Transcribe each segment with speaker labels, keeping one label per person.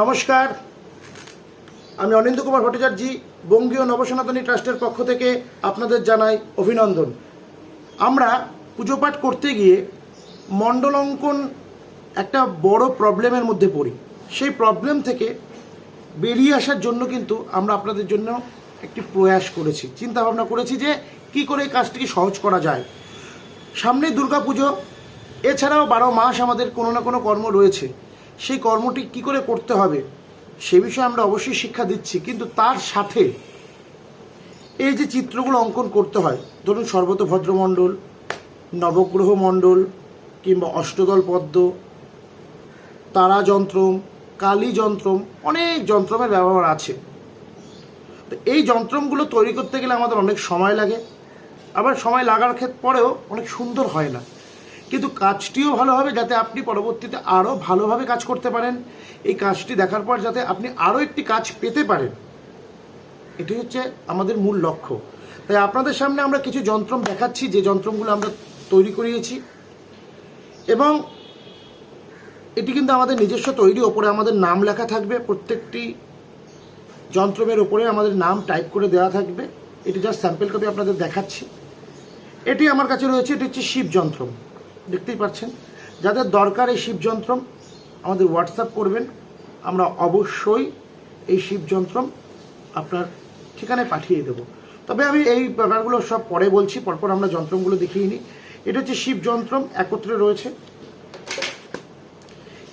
Speaker 1: নমস্কার। আমি অনিন্দ কুমার ভট্টাচার্য, বঙ্গীয় নবসনাতনী ট্রাস্টের পক্ষ থেকে আপনাদের জানাই অভিনন্দন। আমরা পুজো পাঠ করতে গিয়ে মণ্ডল অঙ্কন একটা বড় প্রবলেমের মধ্যে পড়ি। সেই প্রবলেম থেকে বেরিয়ে আসার জন্য কিন্তু আমরা আপনাদের জন্য একটি প্রয়াস করেছি। চিন্তা ভাবনা করেছি যে কি করে এই কাজটিকে সহজ করা যায়। সামনে দুর্গাপুজো, এছাড়াও বারো মাস আমাদের কোনো না কোনো কর্ম রয়েছে। সেই কর্মটি কি করে করতে হবে, সে বিষয়ে আমরা অবশ্যই শিক্ষা দিচ্ছি। কিন্তু তার সাথে এই যে চিত্রগুলো অঙ্কন করতে হয়, ধরুন সর্বতভদ্র মণ্ডল নবগ্রহ মণ্ডল, কিংবা অষ্টদল পদ্ম তারা যন্ত্রম কালী যন্ত্রম অনেক যন্ত্রমের ব্যবহার আছে। তো এই যন্ত্রমগুলো তৈরি করতে গেলে আমাদের অনেক সময় লাগে। আবার সময় লাগার ক্ষেত্রে পরেও অনেক সুন্দর হয় না। কিন্তু কাজটিও ভালো হবে যাতে আপনি পরবর্তীতে আরও ভালোভাবে কাজ করতে পারেন। এই কাজটি দেখার পর যাতে আপনি আরও একটি কাজ পেতে পারেন। এটি হচ্ছে আমাদের মূল লক্ষ্য। তাই আপনাদের সামনে আমরা কিছু যন্ত্র দেখাচ্ছি, যে যন্ত্রগুলো আমরা তৈরি করিয়েছি। এবং এটি কিন্তু আমাদের নিজস্ব তৈরি, ওপরে আমাদের নাম লেখা থাকবে। প্রত্যেকটি যন্ত্রমের ওপরে আমাদের নাম টাইপ করে দেওয়া থাকবে। এটি জাস্ট স্যাম্পল কপি আপনাদের দেখাচ্ছি। এটি আমার কাছে রয়েছে, এটি হচ্ছে শিব যন্ত্রম। দেখতেই পাচ্ছেন। যাদের দরকার এই শিব যন্ত্রম আমাদের হোয়াটসঅ্যাপ করবেন। আমরা অবশ্যই এই শিব যন্ত্রম আপনার ঠিকানায় পাঠিয়ে দেব। তবে আমি এই ব্যাপারগুলো সব পরে বলছি, পরপর আমরা যন্ত্রমগুলো দেখিয়ে নিই। এটা হচ্ছে শিব যন্ত্রম একত্রে রয়েছে।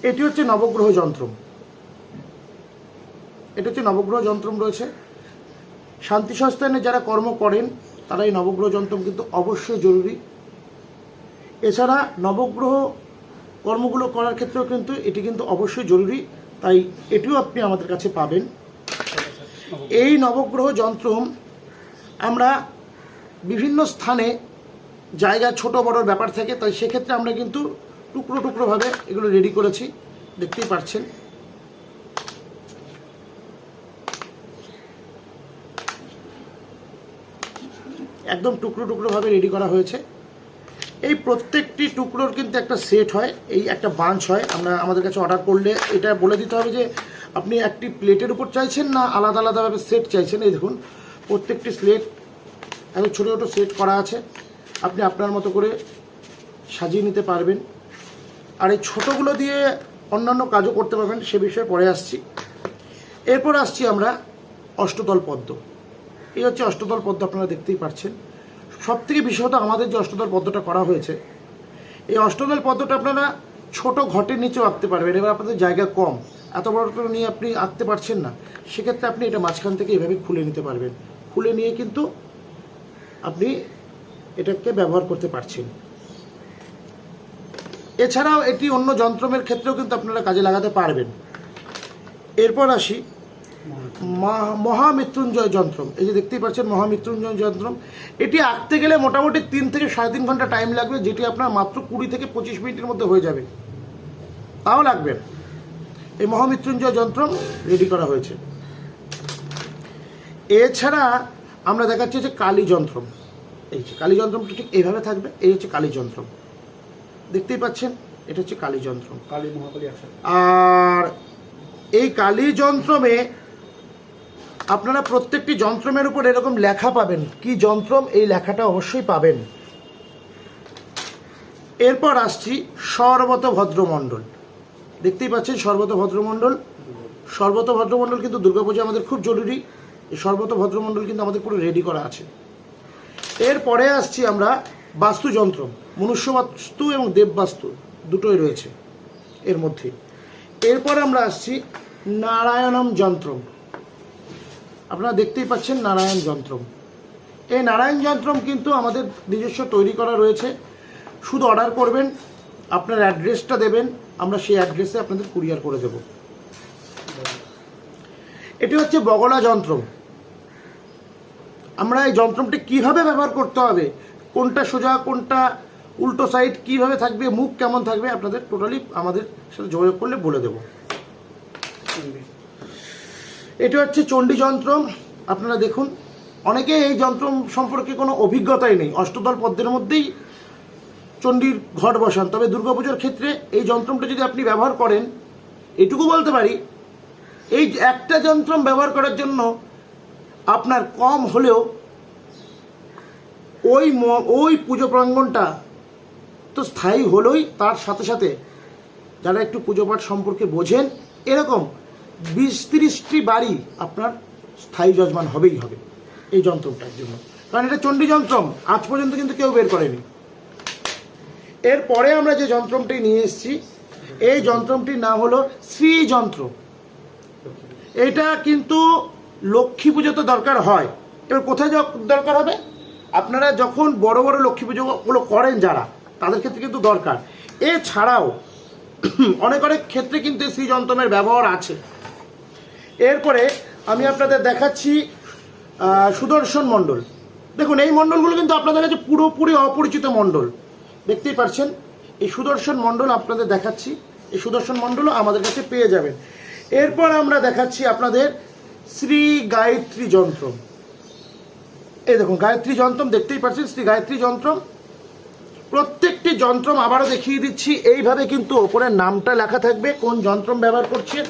Speaker 1: এটি হচ্ছে নবগ্রহ যন্ত্রম। এটা হচ্ছে নবগ্রহ যন্ত্রম রয়েছে। শান্তি সংস্থানে যারা কর্ম করেন, তারা এই নবগ্রহ যন্ত্রম কিন্তু অবশ্যই জরুরি। এছাড়া নবগ্রহ কর্মগুলো করার ক্ষেত্রেও কিন্তু এটি কিন্তু অবশ্যই জরুরি, তাই এটিও আপনি আমাদের কাছে পাবেন। এই নবগ্রহ যন্ত্র আমরা বিভিন্ন স্থানে জায়গা ছোট বড় ব্যাপার থাকে, তাই সেক্ষেত্রে আমরা কিন্তু টুকরো টুকরোভাবে এগুলো রেডি করেছি, দেখতেই পাচ্ছেন একদম টুকরো টুকরোভাবে রেডি করা হয়েছে। এই প্রত্যেকটি টুকরোর কিন্তু একটা সেট হয়, এই একটা বাঞ্চ হয়। আমরা আমাদের কাছে অর্ডার করলে এটা বলে দিতে হবে যে, আপনি একটি প্লেটের উপর চাইছেন না আলাদা আলাদাভাবে সেট চাইছেন? এই দেখুন, প্রত্যেকটি স্লেট এত ছোটো ছোটো সেট করা আছে। আপনি আপনার মতো করে সাজিয়ে নিতে পারবেন। আর এই ছোটোগুলো দিয়ে অন্যান্য কাজও করতে পারবেন, সে বিষয়ে পরে আসছি। এরপর আসছি আমরা অষ্টদল পদ্ম। এই হচ্ছে অষ্টদল পদ্ম, আপনারা দেখতেই পাচ্ছেন সব থেকে বিশেষত আমাদের যে অষ্টদল পদ্মটা করা হয়েছে, এই অষ্টদল পদ্মটা আপনারা ছোট ঘটের নিচেও আঁকতে পারবেন, এবার আপনাদের জায়গা কম। এত বড়টা নিয়ে আপনি আঁকতে পারছেন না। সেক্ষেত্রে আপনি এটা মাঝখান থেকে এভাবে খুলে নিতে পারবেন। খুলে নিয়ে কিন্তু আপনি এটাকে ব্যবহার করতে পারছেন। এছাড়াও এটি অন্য যন্ত্রমের ক্ষেত্রেও কিন্তু আপনারা কাজে লাগাতে পারবেন। এরপর আসি মহামৃত্যুঞ্জয় যন্ত্রম। এই যে দেখতেই পাচ্ছেন মহামৃত্যুঞ্জয় যন্ত্রম। এটি আঁকতে গেলে মোটামুটি তিন থেকে সাড়ে তিন ঘণ্টা টাইম লাগবে যেটি আপনার মাত্র কুড়ি থেকে পঁচিশ মিনিটের মধ্যে হয়ে যাবে। তাও লাগবে। এই মহামৃত্যুঞ্জয় যন্ত্রম রেডি করা হয়েছে। এছাড়া আমরা দেখাচ্ছি যে কালী যন্ত্রম। এই যে কালী যন্ত্রমটা ঠিক এইভাবে থাকবে এই হচ্ছে কালী যন্ত্রম। দেখতেই পাচ্ছেন এটা হচ্ছে কালী যন্ত্রম।
Speaker 2: কালী মহাকালী
Speaker 1: আর এই কালী যন্ত্রমে আপনারা প্রত্যেকটি যন্ত্রমের উপর এরকম লেখা পাবেন। কি যন্ত্রম? এই লেখাটা অবশ্যই পাবেন। এরপর আসছি সর্বত ভদ্রমণ্ডল দেখতেই পাচ্ছেন সর্বত ভদ্রমণ্ডল সর্বত ভদ্রমণ্ডল কিন্তু দুর্গাপূজা আমাদের খুব জরুরি। সর্বত ভদ্রমণ্ডল কিন্তু আমাদের পুরো রেডি করা আছে। এরপরে আসছি আমরা বাস্তুযন্ত্র মনুষ্য বাস্তু এবং দেব বাস্তু দুটোই রয়েছে এর মধ্যে। এরপর আমরা আসছি নারায়ণম যন্ত্রম। আপনারা দেখতেই পাচ্ছেন নারায়ণ যন্ত্রম। এই নারায়ণ যন্ত্রম কিন্তু আমাদের নিজস্ব তৈরি করা রয়েছে। শুধু অর্ডার করবেন, আপনার অ্যাড্রেসটা দেবেন, আমরা সেই অ্যাড্রেসে আপনাদের কুরিয়ার করে দেব। এটি হচ্ছে বগলা যন্ত্রম। আমরা এই যন্ত্রমটি কীভাবে ব্যবহার করতে হবে, কোনটা সোজা, কোনটা উল্টো সাইড কীভাবে থাকবে, মুখ কেমন থাকবে, আপনাদের টোটালি আমাদের সাথে যোগাযোগ করলে বলে দেব। এটা হচ্ছে চণ্ডী যন্ত্র আপনারা দেখুন, অনেকে এই যন্ত্র সম্পর্কে কোনো অভিজ্ঞতাই নেই। অষ্টদল পদ্মের মধ্যেই চণ্ডীর ঘট বসান। তবে দুর্গাপুজোর ক্ষেত্রে এই যন্ত্রটা যদি আপনি ব্যবহার করেন, এটুকু বলতে পারি, এই একটা যন্ত্র ব্যবহার করার জন্য আপনার কম হলেও ওই ওই পুজো প্রাঙ্গণটা তো স্থায়ী হলোই। তার সাথে সাথে যারা একটু পুজো পাঠ সম্পর্কে বোঝেন, এরকম বিশ তিরিশটি বাড়ি আপনার স্থায়ী যজমান হবেই হবে এই যন্ত্রটার জন্য। কারণ এটা চণ্ডী যন্ত্রম, আজ পর্যন্ত কিন্তু কেউ বের করেনি। এরপরে আমরা যে যন্ত্রমটি নিয়ে এসেছি, এই যন্ত্রমটির নাম হলো শ্রী যন্ত্র এটা কিন্তু লক্ষ্মী পুজোতে দরকার হয়। এবার কোথায় দরকার হবে? আপনারা যখন বড় বড় লক্ষ্মী পুজোগুলো করেন যারা, তাদের ক্ষেত্রে কিন্তু দরকার। এছাড়াও, অনেক অনেক ক্ষেত্রে কিন্তু এই শ্রী যন্ত্রমের ব্যবহার আছে। এরপরে আমি আপনাদের দেখাচ্ছি সুদর্শন মণ্ডল। দেখুন, এই মণ্ডলগুলো কিন্তু আপনাদের কাছে পুরোপুরি অপরিচিত মণ্ডল। দেখতেই পারছেন, এই সুদর্শন মণ্ডল আপনাদের দেখাচ্ছি, এই সুদর্শন মণ্ডলও আমাদের কাছে পেয়ে যাবেন। এরপর আমরা দেখাচ্ছি আপনাদের শ্রী গায়ত্রী যন্ত্র। এই দেখুন, গায়ত্রী যন্ত্রম দেখতেই পাচ্ছেন শ্রী গায়ত্রী যন্ত্রম প্রত্যেকটি যন্ত্রম আবারও দেখিয়ে দিচ্ছি, এইভাবে কিন্তু ওপরে নামটা লেখা থাকবে, কোন যন্ত্রম ব্যবহার করছেন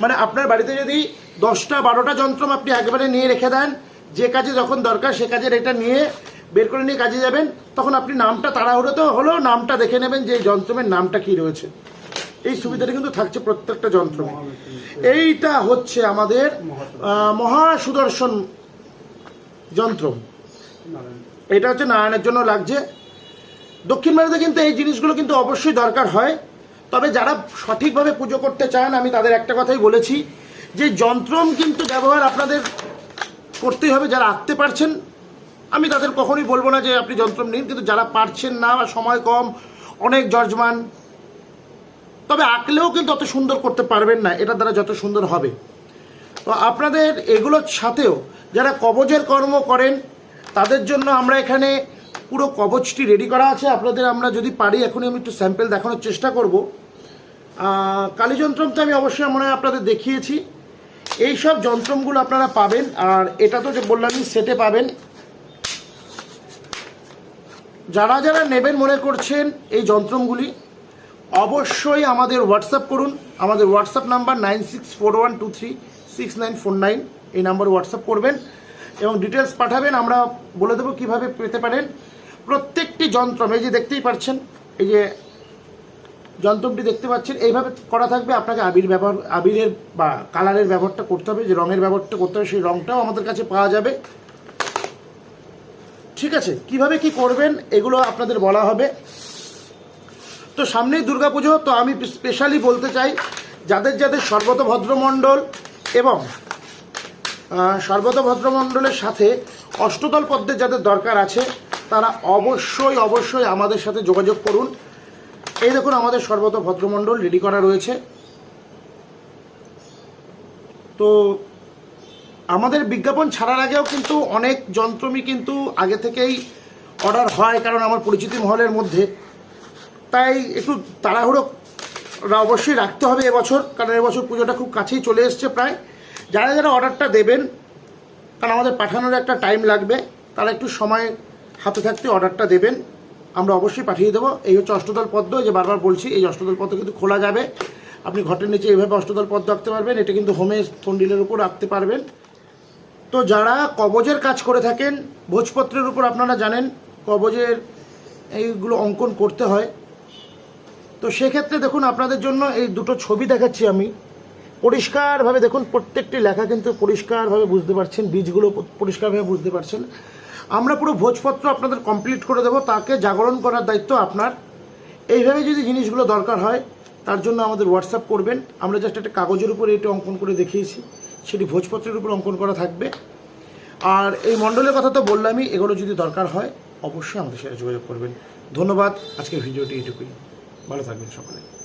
Speaker 1: মানে আপনার বাড়িতে যদি দশটা, বারোটা যন্ত্রম আপনি একবারে নিয়ে রেখে দেন, যে কাজে যখন দরকার সে কাজের এটা নিয়ে বের করে নিয়ে কাজে যাবেন, তখন আপনি নামটা তাড়াহুড়ো তো হলেও নামটা দেখে নেবেন যে যন্ত্রমের নামটা কি রয়েছে। এই সুবিধাটা কিন্তু থাকছে প্রত্যেকটা যন্ত্রমে। এইটা হচ্ছে আমাদের মহা সুদর্শন যন্ত্র এটা হচ্ছে নারায়ণের জন্য লাগছে। দক্ষিণ ভারতে কিন্তু এই জিনিসগুলো কিন্তু অবশ্যই দরকার হয়। তবে যারা সঠিকভাবে পুজো করতে চান, আমি তাদের একটা কথাই বলেছি যে যন্ত্রম কিন্তু ব্যবহার আপনাদের করতেই হবে, যারা আঁকতে পারছেন। আমি তাদের কখনোই বলব না যে আপনি যন্ত্রম নিন, কিন্তু যারা পারছেন না বা সময় কম, অনেক জজমান তবে আঁকলেও কিন্তু অত সুন্দর করতে পারবেন না এটা দ্বারা যত সুন্দর হবে। তো আপনাদের এগুলোর সাথেও যারা কবজের কর্ম করেন, তাদের জন্য আমরা এখানে পুরো কবচটি রেডি করা আছে। আপনাদের আমরা যদি পারি, এখনই আমি একটু স্যাম্পেল দেখানোর চেষ্টা করব। কালীযন্ত্রম তো আমি অবশ্যই মনে হয় আপনাদের দেখিয়েছি। এই সব যন্ত্রমগুলো আপনারা পাবেন, আর এটা তো যে বললামই সেটে পাবেন। যারা যারা নেবেন মনে করছেন এই যন্ত্রমগুলি, অবশ্যই আমাদের হোয়াটসঅ্যাপ করুন। আমাদের WhatsApp number nine six four one two three six nine four nine এই নাম্বার হোয়াটসঅ্যাপ করবেন এবং ডিটেলস পাঠাবেন। আমরা বলে দেবো কীভাবে পেতে পারেন। প্রত্যেকটি যন্ত্রম, এই যে দেখতেই পাচ্ছেন, এই যে যন্ত্রটি দেখতে পাচ্ছেন। এইভাবে করা থাকবে। আপনাকে আবির ব্যবহার, আবিরের বা কালারের ব্যবহারটা করতে হবে। যে রঙের ব্যবহারটা করতে হবে, সেই রঙটাও আমাদের কাছে পাওয়া যাবে। ঠিক আছে? কীভাবে কি করবেন, এগুলো আপনাদের বলা হবে। তো সামনেই দুর্গাপুজো, তো আমি স্পেশালি বলতে চাই, যাদের যাদের সর্বত ভদ্রমণ্ডল এবং সর্বত ভদ্রমণ্ডলের সাথে অষ্টদল পদ্মের যাদের দরকার আছে, তারা অবশ্যই অবশ্যই আমাদের সাথে যোগাযোগ করুন। এই দেখুন আমাদের সর্বত ভদ্রমণ্ডল রেডি করা রয়েছে। তো আমাদের বিজ্ঞাপন ছাড়ার আগেও কিন্তু অনেক যন্ত্রমি কিন্তু আগে থেকেই অর্ডার হয়, কারণ আমার পরিচিতি মহলের মধ্যে। তাই একটু তাড়াহুড়ো অবশ্যই রাখতে হবে এবছর, কারণ এবছর পুজোটা খুব কাছেই চলে এসছে প্রায়। যারা যারা অর্ডারটা দেবেন, কারণ আমাদের পাঠানোর একটা টাইম লাগবে, তারা একটু সময় হাতে থাকতে অর্ডারটা দেবেন। আমরা অবশ্যই পাঠিয়ে দেবো। এই হচ্ছে অষ্টদল পদ্ম যে বারবার বলছি, এই অষ্টদল পদ্ম কিন্তু খোলা যাবে। আপনি ঘটের নিচে এইভাবে অষ্টদল পদ্ম রাখতে পারবেন, এটা কিন্তু হোমে থন্ডিলের উপর রাখতে পারবেন। তো যারা কবজের কাজ করে থাকেন, ভোজপত্রের উপর আপনারা জানেন, কবজের এইগুলো অঙ্কন করতে হয়। তো সেক্ষেত্রে দেখুন, আপনাদের জন্য এই দুটো ছবি দেখাচ্ছি আমি। পরিষ্কারভাবে দেখুন, প্রত্যেকটি লেখা কিন্তু পরিষ্কারভাবে বুঝতে পারছেন, বীজগুলো পরিষ্কারভাবে বুঝতে পারছেন। আমরা পুরো ভোজপত্র আপনাদের কমপ্লিট করে দেবো, তাকে জাগরণ করার দায়িত্ব আপনার। এইভাবে যদি জিনিসগুলো দরকার হয়, তার জন্য আমাদের হোয়াটসঅ্যাপ করবেন। আমরা জাস্ট একটা কাগজের উপরে এটা অঙ্কন করে দেখিয়েছি, সেটি ভোজপত্রের উপর অঙ্কন করা থাকবে। আর এই মণ্ডলের কথা তো বললামই, এগুলো যদি দরকার হয়, অবশ্যই আমাদের সাথে যোগাযোগ করবেন। ধন্যবাদ, আজকের ভিডিওটি এটুকুই। ভালো থাকবেন সকলে।